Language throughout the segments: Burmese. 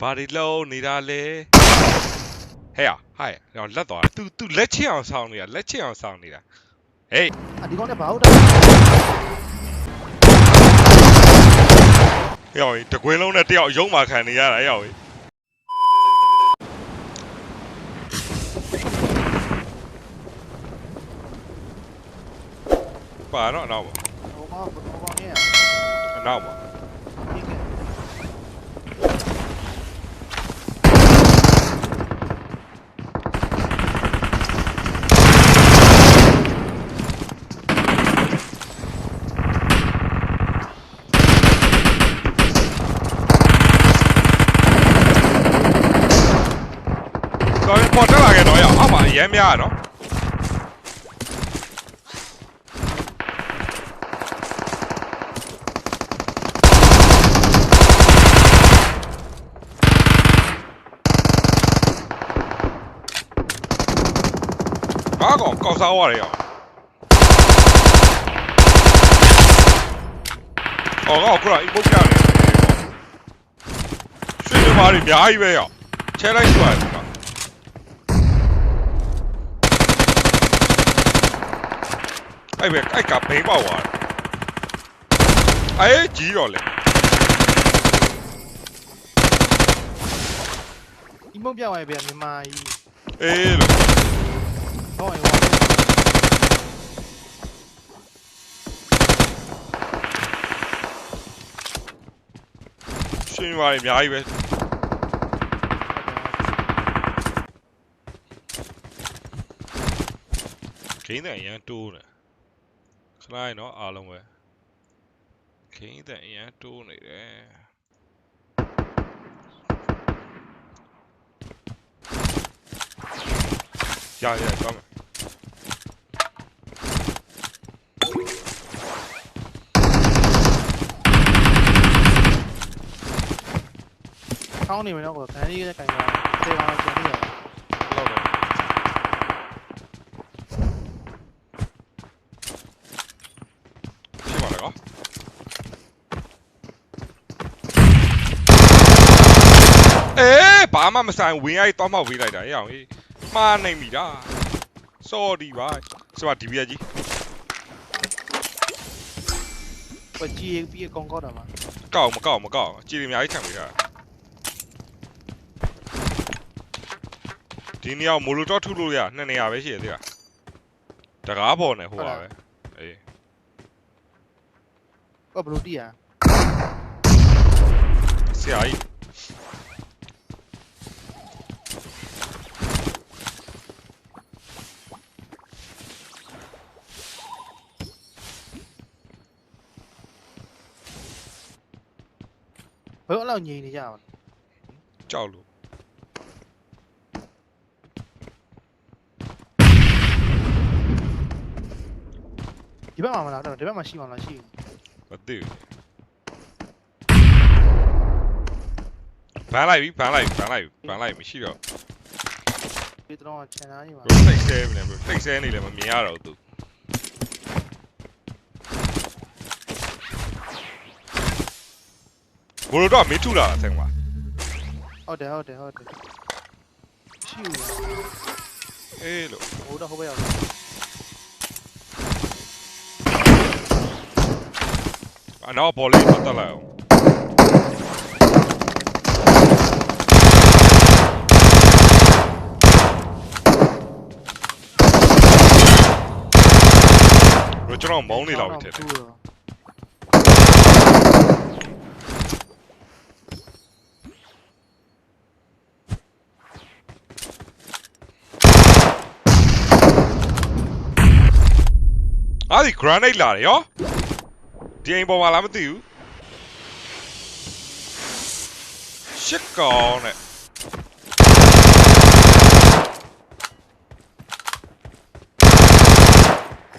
ဘာတွေလုံးနေတာလဲဟဲ့ရဟဲ့တော့လက်သွား तू तू လက်ချင်အောင်ဆောင်းနေတာလက်ချင်အောင်ဆောင်းနေတာဟေးအဒီကောင်နဲ့ဘာဟုတ်တာဟဲ့ရောတကွင်းလုံးနဲ့တယောက်ရုံးမာခံနေရတာဟဲ့ရောပါတော့အနောက်ပါဟိုမှာဘယ်ကောင်နဲ့အနောက်ပါ ဒီက တော်ရင်ပေါ်တက်လာခဲ့တော့ရ အောင်အောက်မှာအရင်များရနော်ဘာကောင်ကောက်စားသွားတယ်ရောအော်ကောက်ခုနအိမ်ပုတ်ပြနေရွှေမြမားတွေ အများကြီးပဲရောချဲလိုက်သွားတယ်ကွာအဲ့ပဲအဲ့ကဘိန်းပေါက်သွားတယ်အဲ့ကြီးတော့လေဒီမုံပြောင်းရပြမြန်မာကြီးအေးလို့ဟောရင်ဟောရှင်ပါအများကြီးပဲခင်းတဲ့အရန်တိုး နေခလိုက်နော်အားလုံးပဲခင်းတဲ့အရန်တိုးနေတယ်ရရကောင်းမယ်ကောင်းနေမယ်နော်ကွာခန်းလေးကကင်တာတေးအောင်ကျန်နေရ လောက်တော့ရှိပါလားကောအေးဘာ မှမဆိုင်ဝင်ရိုက်တော့မှဝေးလိုက်တာအေးအောင်အေးမှားနိုင်ပြီလား sorry ပါစပါဒီဘီယာကြီးကွာကြီးပြီးအကောင်ကောက်တာမှာကောက်မကောက်မကောက်ကြည်အများကြီးခံပေးတာဒီနေရာမိုလိုတော့ထုလို့ရနှစ်နေရာပဲရှိရသေးတာတကားပေါ်နေဟိုပါပဲအေးကွာဘလူတီယာဆရာကြီး ဘယ်တော့ငြိမ်နေကြပါလဲကြောက်လို့ဒီဘက်မှာမလားတော့ဒီဘက်မှာရှိမှာလားရှိမသိဘူးဘန်လိုက်ပြီဘန်လိုက်ဘန်လိုက်ဘန်လိုက်မရှိတော့ဒီတော့ချန်နာကြီးမှာဘယ်တိတ်ဆဲမလဲဘယ်တိတ်ဆဲနေလဲမမြင်ရတော့သူ ဘလိုတော့မင်းထုလာတာဆင်ကွာဟုတ်တယ်ဟုတ်တယ်ဟုတ်တယ်ရှိဦးအေးလို့ဟိုတော့ဟိုဘက်ရောက်အနောက်ဘောလေးပတ်တက်လိုက်အောင်ဘယ်ကျွန်တော်မောင်းနေလောက်ထင်တယ် အားဒီ granite လာတယ်ရောဒီအိမ်ပေါ်မှာလားမသိဘူးရှစ်ကောင်နဲ့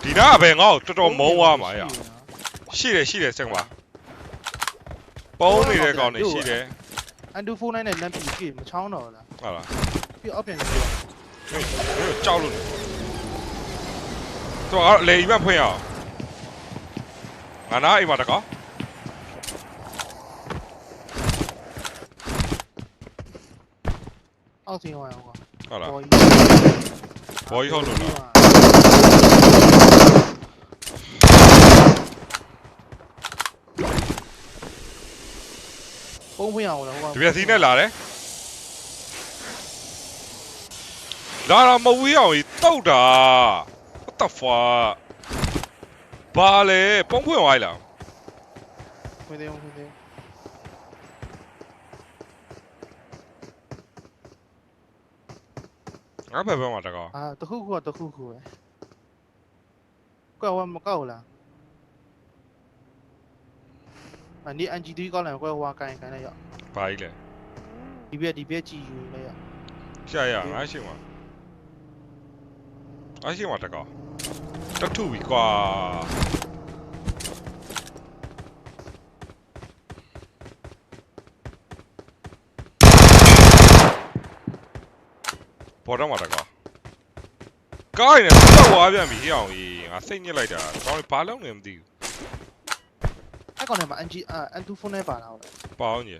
ဒီနားကပဲငါ့ကိုတော်တော်မုန်းသွားမှာရရှိတယ်ရှိတယ်စက်ကွာပုံးနေတဲ့ကောင်တွေရှိတယ်အန်တူ49နဲ့လမ်းပြီးပြေမချောင်းတော့လားဟုတ်လားပြီးအောက်ပြန်ပြီးဟေးဟေးကြောက်လို့ တော့အဲ့လေအိမ်မဖွင့်ရအောင်ငါနားအိမ်မှာတကောအောက်ဆင်းသွားအောင်ကွာဟုတ်လားပေါ်ကြီးဘော်ကြီးဟုတ်လို့လားပုံးဖွင့်အောင်လားဟိုကဒီပြက်စီးနဲ့လာတယ်လာတော့မဝေးအောင်ကြီးတောက်တာ what the fuck ဘာလဲပုံဖွင့်သွားလားဖွင့်သေးအောင်ဖွင့်သေးအောင်ငါဘယ်ဘက်မှာတကောအာတခုခုကတခုခုပဲကွာဝမကောက်လားအနီ NG3 ကောက်လိုက်ကွာဟိုကကန်ကန်လိုက်ရဘာကြီးလဲဒီပြက်ဒီပြက်ကြည့်ယူလိုက်ရရှာရငါရှိမှာအရှိမှာတကော တထုပြီကွာပေါ်တော့မှာတကောကိုင်းနေတော့ဝါပြန်ပြီဟိအောင်ကြီးငါစိတ်ညစ်လိုက်တာကောင်းဘာလုံးနေမသိဘူးအဲ့ကောင်ထဲမှာ NG အာ N2 ဖုန်းနဲ့ပါလာဟုတ်လားပေါအောင်ကြီး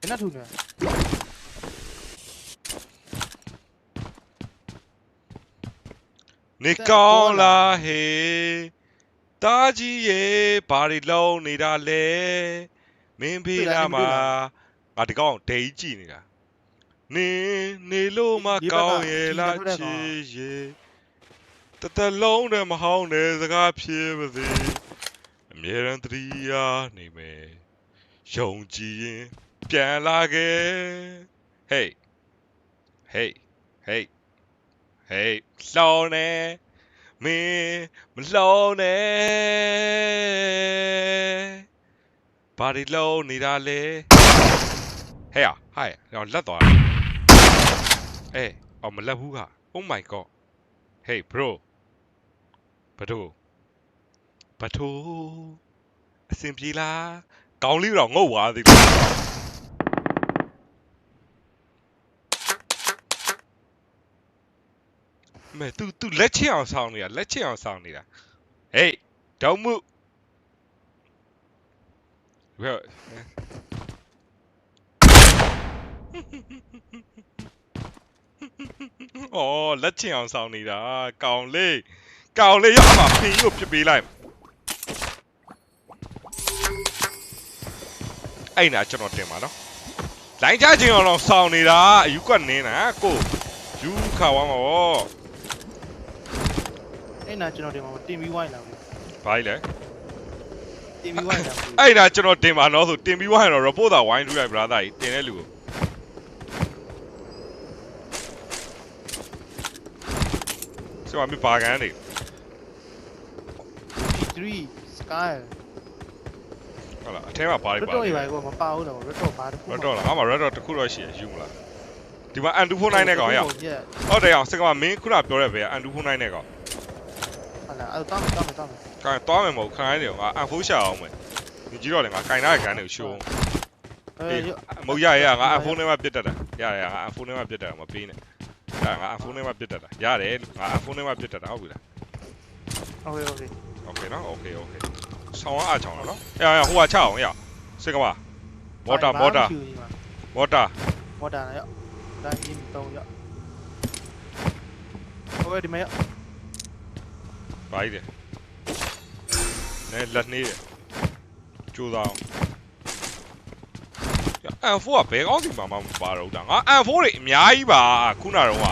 ဘယ်နဲ့ထူနေ နေကောင်းလားဟေးတာကြီးရေဘာတွေလုံးနေတာလဲမင်းဖေးလာမှာငါဒီကောင်ဒိတ်ကြည့်နေတာနေနေလို့မကောင်းရဲ့လားချီရေတတလုံးနဲ့မဟောင်းတဲ့စကားဖြစ်ပါစေအမြဲတမ်းသတိရနေမယ်ယုံကြည်ရင်ပြန်လာခဲ့ Hey Hey Hey Hey လောင်းနေမင်းမလောင်းနဲ့ဘာဒီလုံးနေတာလဲဟဲ့ဟိုင်တော့လက်သွားအေးအော်မလက်ဘူးက Oh my god Hey bro ဘဒိုဘဒိုအစင်ပြေလားကောင်းလေးတော့ငုတ်သွားသေးတယ် မဲ तू तू လက်ချင်အောင်ဆောင်းနေတာလက်ချင်အောင်ဆောင်းနေတာဟေးဒေါမှုဘယ်အော်လက်ချင်အောင်ဆောင်းနေတာကောင်လေးကောင်လေးရမှာဖင်ကိုပြစ်ပေးလိုက်အဲ့နာကျွန်တော်တင်ပါနော်လိုင်းချခြင်းအောင်တော့ဆောင်းနေတာအယူကနင်းတာကိုယူခါဝမ်းမှာဗော အဲ့နာကျွန်တော်ဒီမှာတင်ပြီးဝိုင်းလာပြီဘာကြီးလဲတင်ပြီးဝိုင်းလာပြီအဲ့ဒါကျွန်တော်တင်ပါတော့ဆိုတင်ပြီးွားရင်တော့ report သာဝိုင်းထူလိုက် brother ကြီးတင်တဲ့လူကိုဆိုတော့မပါကန်နေ G3 Sky ဟုတ်လားအထဲမှာဘာတွေရပါတော့လဲရပါကောမပါဘူးတော့ရတော့ပါတခု red dot လားငါမှ red dot တစ်ခုတော့ရှိရယူမလားဒီမှာ N249 နဲ့ကောင်ရဟုတ်ဟုတ်တယ်အောင်စကမမင်းခုနပြောတဲ့ဘယ် N249 နဲ့ကောင် လားအဲ့တော့တော့တော့ ကန်သွားမယ်မဟုတ်ခိုင်းတယ်ငါ N4 ရှာအောင်မယ်ဒီကြီးတော့လေငါကင်ထားတဲ့ကန်တွေကိုရှိုး အေး မဟုတ်ရရငါ N4 နဲ့မှပြတ်တတ်တာရရငါ N4 နဲ့မှပြတ်တတ်တာမပေးနဲ့အဲ့ငါ N4 နဲ့မှပြတ်တတ်တာရတယ်ငါ N4 နဲ့မှပြတ်တတ်တာဟုတ်ပြီလား โอเคโอเค โอเคနော်โอเคโอเคဆောင်းအားချောင်းလားနော်ရရဟိုကချအောင်ရစိတ်ကမမော်တာမော်တာမော်တာ မော်တာရတိုင်းကြီးတုံးရโอเคဒီမှာ ဘာကြီးလဲနဲလက်နေတယ်ကြိုးစားအောင် N4 ကဘယ်ကောင်းစီမှာမှမပါတော့တာငါ N4 တွေအများကြီးပါခုနတော့က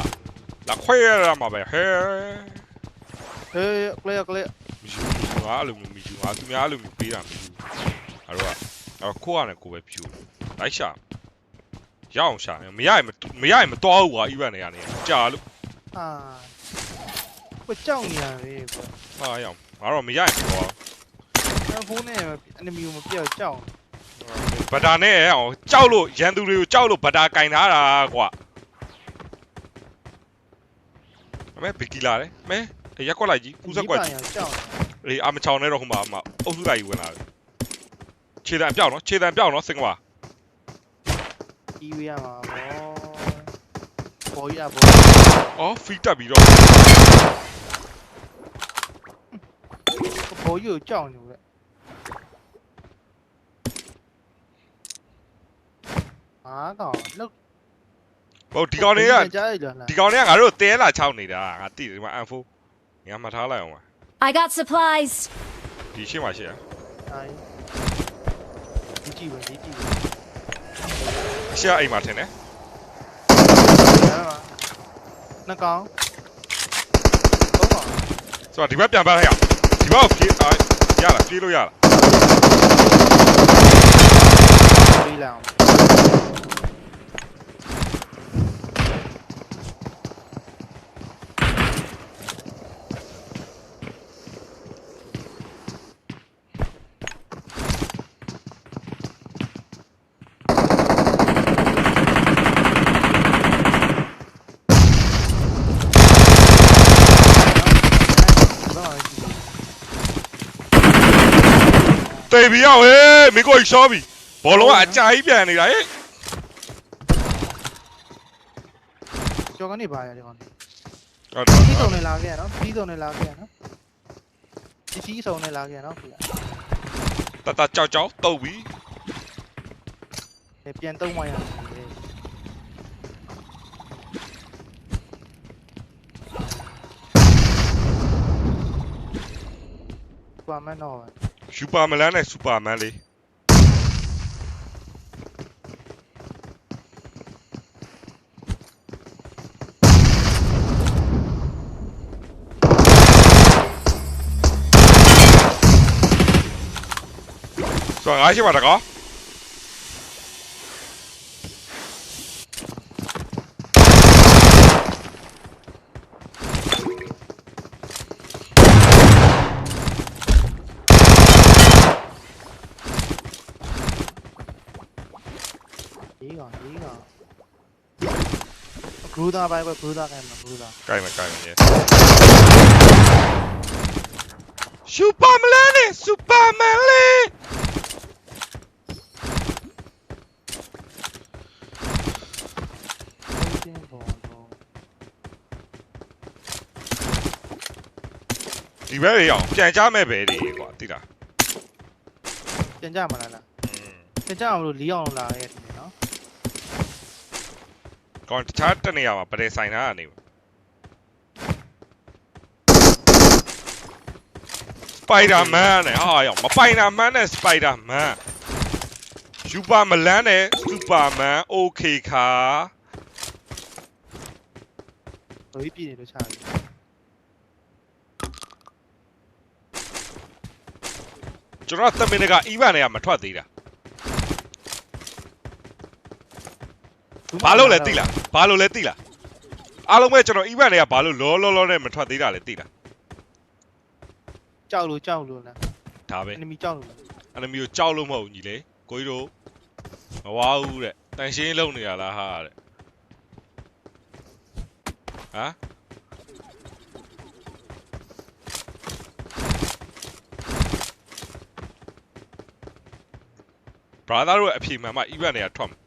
လာခွဲရတာမှာပဲဟဲဟေးကလေးကလေးမယူဘူးငါအဲ့လိုမျိုးမယူငါသူများအဲ့လိုမျိုးပေးတာမယူအဲ့တော့အဲ့ခိုးရတယ်ကိုပဲဖြူလိုက်ရှာရအောင်ရှာမရရင်မရရင်မတော်ဘူးကွာ event တွေကနေကြာလို့အာ ကိုကြောက်နေရပဲကွာဟာရအောင်ငါတော့မရရင်မတော်အဲ့ဖုန်းနဲ့ enemy ကိုမပြောက်ကြောက်ဘတာနဲ့အောင်ကြောက်လို့ရန်သူတွေကိုကြောက်လို့ဘတာကင်ထားတာကွာအမေဘီကီလာတယ်မဲရက်ကွက်လိုက်ကြီးကူးဆက်ကွက်ကြီးကြောက်အေးအမချောင်းနဲ့တော့ဟိုမှာအမအုပ်စုလိုက်ကြီးဝင်လာတယ်ခြေတံပြောက်နော်ခြေတံပြောက်နော်စင်ကွာဒီဝရမှာဘောဘောရဘောအော်ဖီတက်ပြီးတော့ ဘောယူကြောက်နေလို့ဟာကောင်လောက်ဟုတ်ဒီကောင်တွေကကြားရလားဒီကောင်တွေကငါတို့တဲလာချောက်နေတာငါတိတယ်ဒီမှာ M4 ငါမှတ်ထားလိုက်အောင်ပါ I got supplies. ဒီရှင်းပါရှင်းအားဒီကြည့်ပဲဒီကြည့်ပဲရှင်းအိမ်မှာထင်တယ်နှစ်ကောင်သုံးကောင်ဆိုတော့ဒီဘက်ပြန်ပတ်လိုက်ရအောင် ဒီဘက်ကိုပြေးအာရလားပြေးလို့ရလားပြီးလာအောင် တေးပြီးရောက်ဟေးမိကိုကြီးရှောပြီဘောလုံးကအကြာကြီးပြန်နေတာဟေးကျော်ကနေပါရဒီကောင်ဟုတ်ဒီတယ်စုံနေလာခဲ့ရနော်ဒီစုံနေလာခဲ့ရနော်ဒီစီစုံနေလာခဲ့ရနော်ခင်ဗျာတတကြောက်ကြောက်တုတ်ပြီပြန်သုံးမှရတယ်ဘာမနော် စူပါမလန်နဲ့စူပါမန်လေးဆိုတော့ငါရှိပါတကော ဒီကောင်ဒီကောင် ဂရူဒါဘိုင်ဘဂရူဒါကဲမှာဂရူဒါကိုင်မယ်ကိုင်မယ်ညစူပါမလန်နဲ့စူပါမန်လေးတင်းပေါ်တော့ဒီဘက်ရေအောင်ပြန်ကြမဲ့ပဲဒီကွာတိလားပြန်ကြမှာလားလားပြန်ကြအောင်လို့လီအောင်လာခဲ့တယ်နော် ကောင်းတခြားတနေရာမှာပရဲဆိုင်ထားတာနေစပိုက်ဒါမန်နဲ့ဟာရောက်မပိုင်ဒါမန်နဲ့စပိုက်ဒါမန်စူပါမလန်နဲ့စူပါမန်โอเคခါ တော်ကြီးပြည်နေလို့ချတယ် ကျွန်တော်သမင်က even တွေကမထွက်သေးတာ ဘာလို့လဲသိလားဘာလို့လဲသိလားအားလုံးပဲကျွန်တော် even တွေကဘာလို့လောလောလောနဲ့မထွက်သေးတာလဲသိလားကြောက်လို့ကြောက်လို့လားဒါပဲ enemy ကြောက်လို့လားအနမီကိုကြောက်လို့မဟုတ်ဘူးညီလေးကိုကြီးတို့မဝါဘူးတဲ့တန်ရှင်းလုံးနေရလားဟာတဲ့ဟမ်ဘရာသာတို့ရဲ့အဖြေမှန်မှ event တွေကထွက်မှာ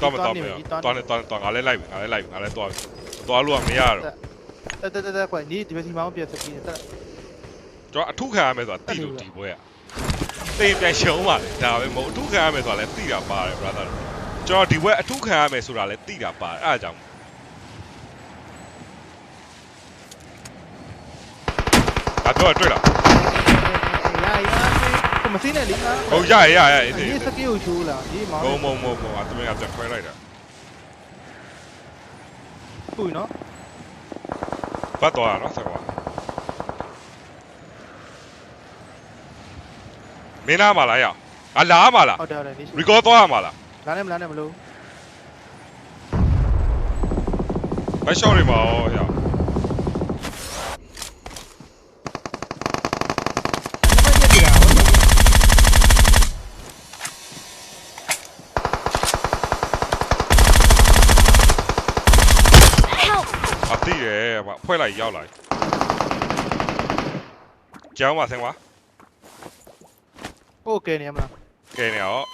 တော့မတော့မရတော့နေတော့တော့ငါလည်းလိုက်ပြီငါလည်းလိုက်ပြီငါလည်းတော့တော့လို့ကမရတော့တက်တက်တက်တက်ကွဒီဒီဘက်စီမောင်းပြဆက်ပြီးတက်ကျွန်တော်အထုခံရမယ်ဆိုတာတိလို့ဒီပွဲကတိမ်ပြန်ရှုံးပါလေဒါပဲမဟုတ်အထုခံရမယ်ဆိုတာလည်းတိတာပါတယ် brother ကျွန်တော်ဒီပွဲအထုခံရမယ်ဆိုတာလည်းတိတာပါတယ်အဲ့ဒါကြောင့်ငါပြောတွေ့လားရရက မစင်းနဲ့လီငါဟုတ်ရရရရဒီစကီကိုချိုးလာဒီမောင်းဘုံဘုံဘုံဘုံအတမင်ကပြန်ခွဲလိုက်တာပူနော်ပတ်သွားတာနော်ဆက်ကွာမင်းနာမလားရအလားမလားဟုတ်တယ်ဟုတ်တယ်ဒီ record သွားရမှာလားလာနေမလာနေမလို့ဘက်ရှော့တွေမှာရောရ 耶，哇，回来要来，讲话听话，我给你们，给你哦。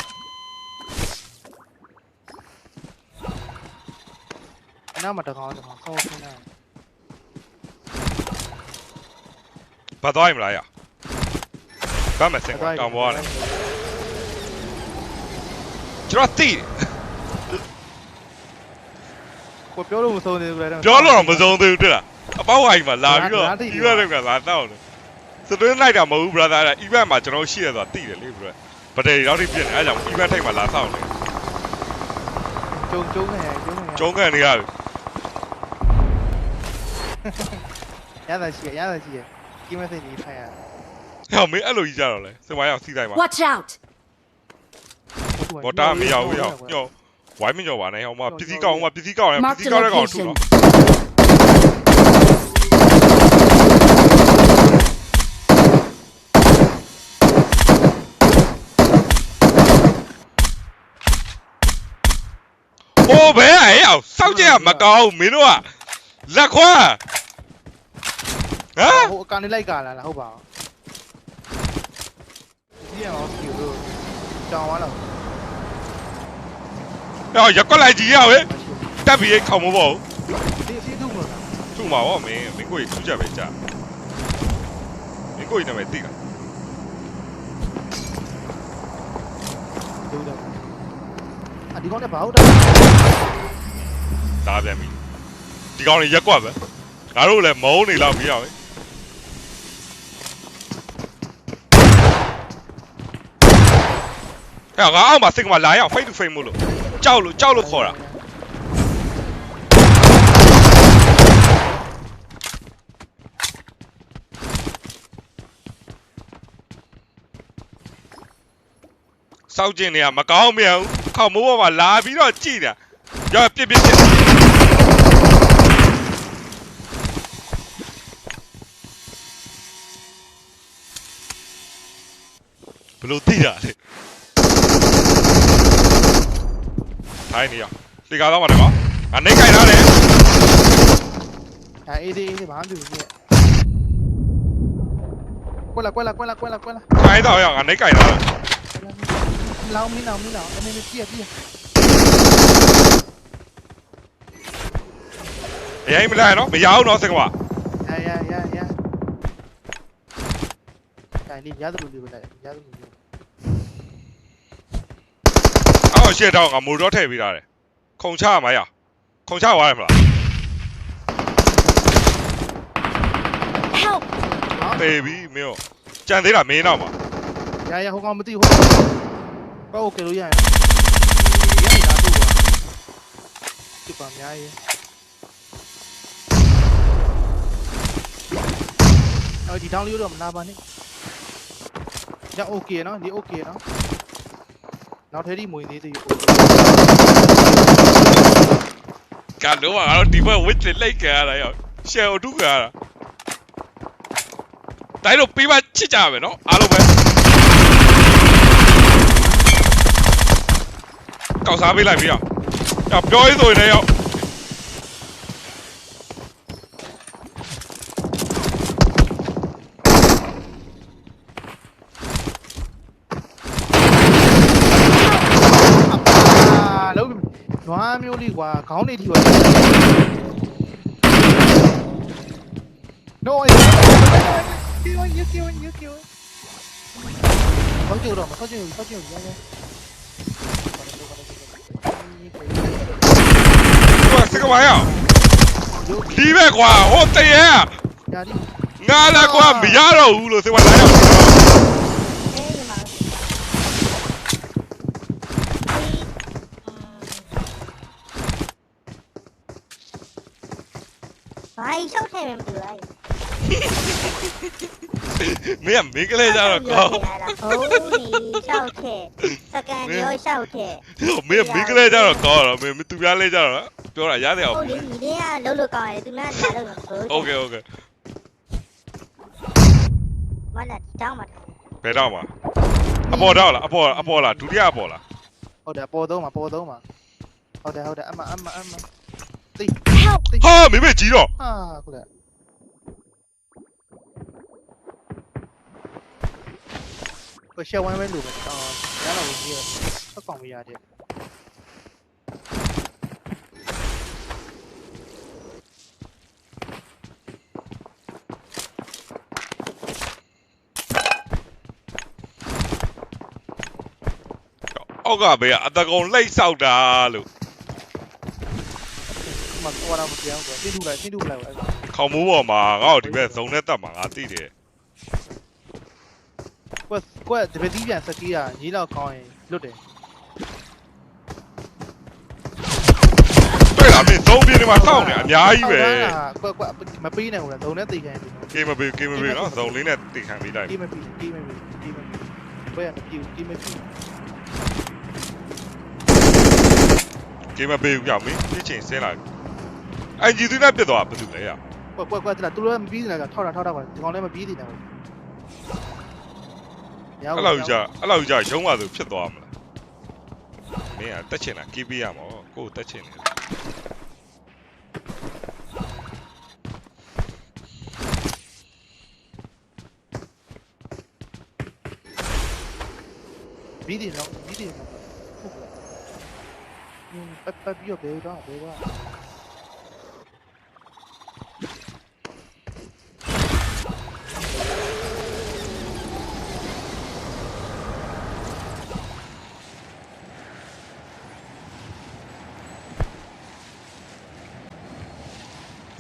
那么着搞着搞，搞出来。把刀也没来呀，干嘛听话？干嘛呢？就那地。 ကွာတောင်ပေါ်ကနေကျွန်တော်သိတယ်ကိုပြောလို့မဆုံးသေးဘူးလေပြောလို့တော့မစုံသေးဘူးတွေ့လားအပေါက်ဝိုင်မှာလာပြီးတော့ငါသိတယ်အီဗန်တွေကလာတောက်တယ်စတွင်းလိုက်တာမဟုတ်ဘူး brother အဲ့အီဗန်မှာကျွန်တော်ရှိရဆိုတာသိတယ်လေ brother ဗတယ်ရောက်ထိပြည့်တယ်အဲ့ကြောင့်အီဗန်ထိတ်မှာလာတောက်တယ်ကျုံကျုံနေကျုံနေကျုံးကန်နေရပြီရတာရှိရရတာရှိရဒီမသိနေထိုင်ရဟောမင်းအဲ့လိုကြီးကြတော့လေစင်မရောက်စီးတိုင်းမှာ Watch out! ဘောတာမရောက်ဘူးရောက်ညော ဝိုင်းမညောပါနဲ့ဟောမပစ္စည်းကောက်ဟောမပစ္စည်းကောက်ရပ Mark စ္စည်း the ကောက်တဲ့ကောင်ထု location. တော့ဟိုဘဲအဲ့ရောက်စောက်ကြရမကောင်းဘူးမင်းတို့ကလက်ခွာဟမ်ဟိုအကန်နေလိုက်ကလာလားဟုတ်ပါဘူးဒီအောင်ဒီလိုတောင်းသွားတော့ ဟောရက်ကွက်လိုက်ကြည့်ရဝေးတက်ပြီးခေါင်မပေါ့ဒီစီတူမလို့လားသူ့မှာဗောမင်းမင်းကိုကြီးထူးချက်ပဲကြာမင်းကိုကြီးနာမည်သိလားဒူးတော့အဒီကောင်နဲ့ဘာဟုတ်တာဒါပြန်ပြီဒီကောင်တွေရက်ကွက်ပဲငါတို့လည်းမုန်းနေလောက်ပြီးအောင်အဲ့ငါအောက်မှာစိတ်ကမှလာရောက် face to face မို့လို့ ကြောက်လို့ကြောက်လို့ခေါ်တာစောက်ကျင်နေရမကောင်းမြန်ဘူးခေါမိုးပေါ်မှာလာပြီးတော့ကြည်တာရောပြစ်ပြစ်ပြစ်ဘလို့သိတာလဲ ထိုင်းနေရလေကားတော့မှာတကောငါနေကြိုင်ထားတယ်ဒါအေးဒီအေးဒီဘာမှမဖြစ်ဘူးကွက်လာကွက်လာကွက်လာကွက်လာကွက်လာထိုင်းတော့ရငါနေကြိုင်ထားတယ်လောင်းမင်းလောင်းမင်းလောင်းအမေမပြည့်ပြည့်အရင်မလာရနော်မရအောင်နော်စကမရရရရဒါนี่ရတယ်လို့ပြောလိုက်ရတယ်လို့ပြော အော်ရှစ်တောင်းကမိုတော့ထည့်ပေးထားတယ်ခုံချရမှာရခုံချသွားရမလား help တေးပြီမင်းတို့ကြံသေးတာမင်းနောက်မှာရရဟိုကောင်မသိဟိုကောက်ကေလို့ရရင်ရရတာတို့ပါဒီပါအများကြီးအော်ဒီတောင်းလေးတော့မလာပါနဲ့ည okay နော်ဒီ okay နော် နောက်ထပ်ဒီမွေသေးသေးကလုံးကငါတို့ဒီဘက်ဝစ်စ်လိုက်ကြရတာရောရှယ်အထုကြရတာတိုင်းတို့ပြီးမှချစ်ကြရမယ်နော်အားလုံးပဲကောက်စားပေးလိုက်ပြီရောပြောပြောရေးဆိုရင်လည်းရောအာလုံး နွားမျိုးလေးကွာခေါင်းနေထိပါ No, you you you you you ဆောက်ကြတော့မဆောက်ကြဘူးဆောက်ကြဘူးရရသူကစကမရအောင်ဒီဘက်ကွာဟိုတရေရာဒီငါလည်းကွာမရတော့ဘူးလို့စကမလာရော နဲ့ပဲမတူလိုက်မင်းကမင်းကလေးကြတော့ကောင်းဟုတ်နေရှောက်ခဲ့စကန်ရောရှောက်ခဲ့မင်းကမင်းကလေးကြတော့ကောင်းတော့မင်းသူများလေးကြတော့ပြောတာရတယ်အောင်ဟုတ်ဒီနေ့ကလုံးလို့ကောင်းတယ်သူများလည်းလုံးလို့ဟုတ်ကဲ့ဟုတ်ကဲ့မလာတောင်းမှာဘယ်တော့မှာအပေါ်တော့လားအပေါ်အပေါ်လားဒုတိယအပေါ်လားဟုတ်တယ်ပေါ်သုံးမှာပေါ်သုံးမှာဟုတ်တယ်ဟုတ်တယ်အမအမအမ သိ Help! ဟာမင်းမကြီးတော့ဟာခုလေကိုရှယ်ဝမ်းပဲလို့ပဲအော်ရတော့ဘူးကြီးတော့ကောင်းမရတယ်မအောက်ကဘေးကအတကုံလှိတ်ဆောက်တာလို့ ဒီမှာသွားတာမပြောင်းဘူးကွာသိထူလိုက်သိထူလိုက်ကွာအဲ့ဒါခေါင်းမိုးပေါ်မှာငါ့ကိုဒီဘက်ဇုံနဲ့တက်မှာငါသိတယ်ကွက်ကွက်ဒီပတိပြန်စကီးတာညီလောက်ကောင်းရင်လွတ်တယ်တွေ့လားမင်းဇုံပြင်းနေမှာစောင့်နေအများကြီးပဲကွက်ကွက်မပေးနိုင်ဘူးလားဇုံနဲ့တိတ်ခိုင်းတယ်ကေမဘေးကေမဘေးနော်ဇုံလေးနဲ့တိတ်ခံပေးလိုက်ဒီမပြီးဒီမပြီးဒီမပြီးဘယ်မပြီးဒီမပြီးကေမဘေးကြောက်မင်းပြစ်ချင်ဆင်းလာ အန်ဂျီသူနဲ့ပြစ်သွားဘာလို့လဲရကွက်ကွက်ကွက်တလားသူတို့မပြီးနေတာကထောက်တာထောက်တာပါဒီကောင်လည်းမပြီးသေးတယ်ဘူးအဲ့လောက်ကြာအဲ့လောက်ကြာရုံးပါဆိုဖြစ်သွားမလားမင်းကတက်ချင်တာကေးပေးရမှာကိုယ်တက်ချင်တယ်ပြီးတယ်နော်ပြီးတယ်နော်ဟုတ်ကဲ့อืมပတ်ပတ်ပြီးတော့ဘယ်တော့ဘယ်တော့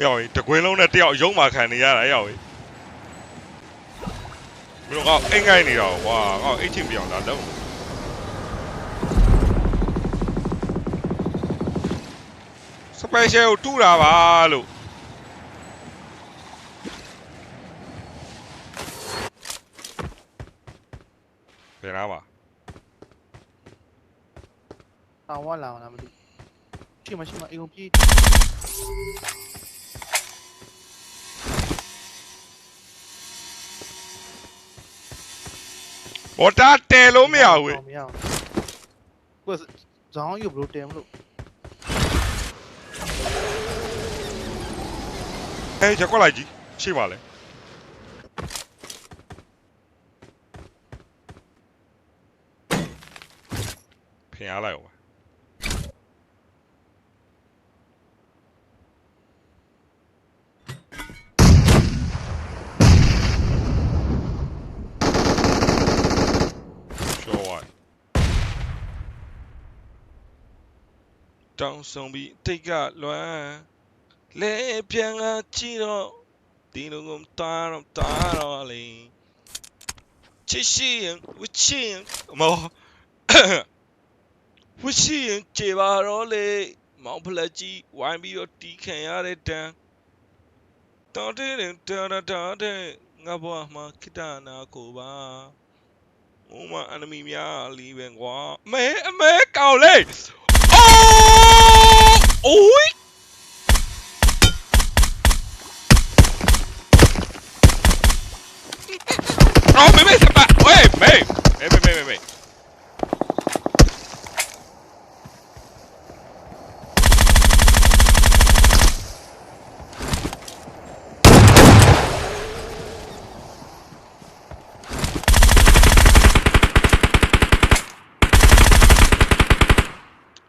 ရောက်ရင်တကွင်းလုံးနဲ့တယောက်ရုံးมาခံနေရတာရောက်ရင်ဘယ်တော့ကောအိမ်ငိုင်းနေတော့ကွာကောအိတ်ချင်းပြောင်းတာလုံးစပယ်ရှယ်ကိုတူးတာပါလို့ဘယ်နာမှာတောင်ဝလာလားမသိရှိမရှိမအိမ်ကိုပြေး ဘောတာတဲလို့မရဘူးမရဘူးကွက်ဇောင်းယူဘလို့တယ်မလို့ဟဲ့ချက်ကွက်လိုက်ကြီးရှိပါလေဖင်အားလိုက်အောင်ကျော်ဝိုင်း တောင်းဆောင်ပြီးတိတ်ကလွမ်းလဲပြန်ကကြည့်တော့ဒီလိုကတားတော့တားတော့လေချစ်ရှိရင်ဝချစ်ရင်မောဝရှိရင်ကြေပါတော့လေမောင်ဖလက်ကြီးဝိုင်းပြီးတော့တီးခံရတဲ့တန်းတော်တဲ့တော်တော်တဲ့ငါဘွားမှာခိတနာကိုပါဟိုမှာအန်နမီများလီးပဲကွာအမဲအမဲကောင်လေး အိုးအိုးအော်မေမေစပါဝေးမေမေမေမေမေမေ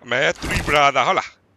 အမဲ3 brother ဟုတ်လားတူပြီနော်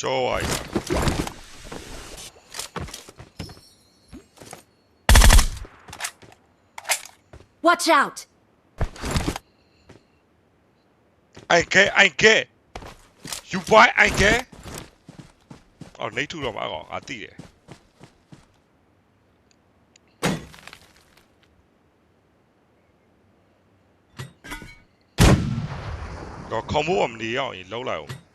ရှော့ဝိုင်း Watch out! အိုင်ကဲအိုင်ကဲ you boy အိုင်ကဲအော်နေထူတော့မှာကောငါတိတယ်တော့ခေါင်းမိုးကမနေရအောင်ရင်လှုပ်လိုက်အောင်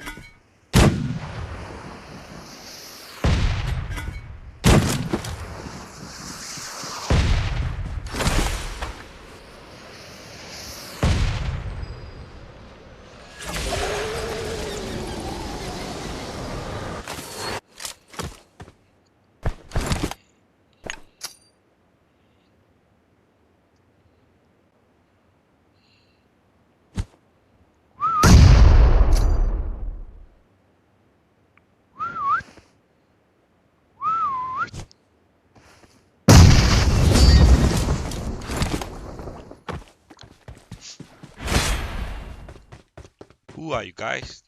are you guys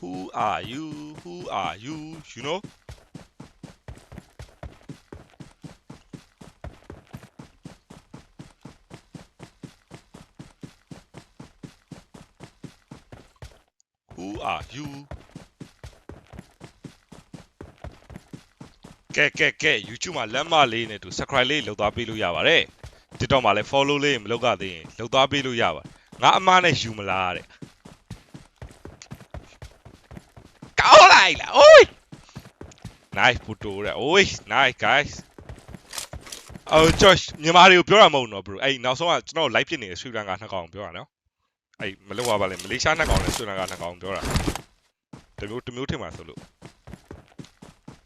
Who are you Who are you you know Who are you ကဲကဲကဲ YouTube မှာလက်မလေးနဲ့တူ subscribe လေးလုပ်သွားပေးလို့ရပါတယ် TikTok မှာလည်း follow လေးမလုပ်ရသေးရင်လုပ်သွားပေးလို့ရပါတယ် ငါအမားနဲ့ယူမလားတဲ့ကောင်းလိုက်လား oi nice photo တဲ့ oi nice guys အော် Josh မြန်မာတွေကိုပြောတာမဟုတ်ဘူးနော် bro အဲ့ဒီနောက်ဆုံးကကျွန်တော် live ဖြစ်နေတဲ့ Sri Lanka နှစ်ကောင်ပြောတာနော်အဲ့မလုပ်ရပါလေမလေးရှားနှစ်ကောင်နဲ့ Sri Lanka နှစ်ကောင်ပြောတာတမျိုးတမျိုးထင်ပါဆိုလို့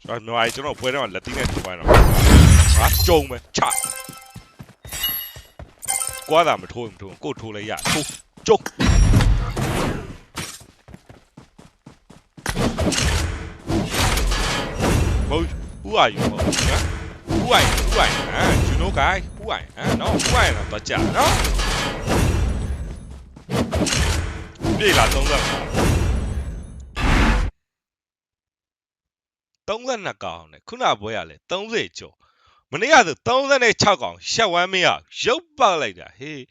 ကျွန်တော်မြန်မာကြီးကျွန်တော်ပွဲတော့လက်သီးနဲ့ထိုးပိုင်းတော့ဟာကြုံပဲချ ကွာတာမထိုးရင်မထိုးဘူးကိုယ်ထိုးလိုက်ရထိုးကြုံမဟုတ် who are you မဟုတ်ဘူးနော် who are you who are you ဟမ် you know guy who are you ဟမ် no who are you တော့ကြာနော်ပြေးလာ30ပါ32ကောင်နဲ့ခုနဘွဲရလဲ30ကျော် မနေ့ကဆို36ကောင်ရှက်ဝမ်းမရရုပ်ပောက်လိုက်တာဟေး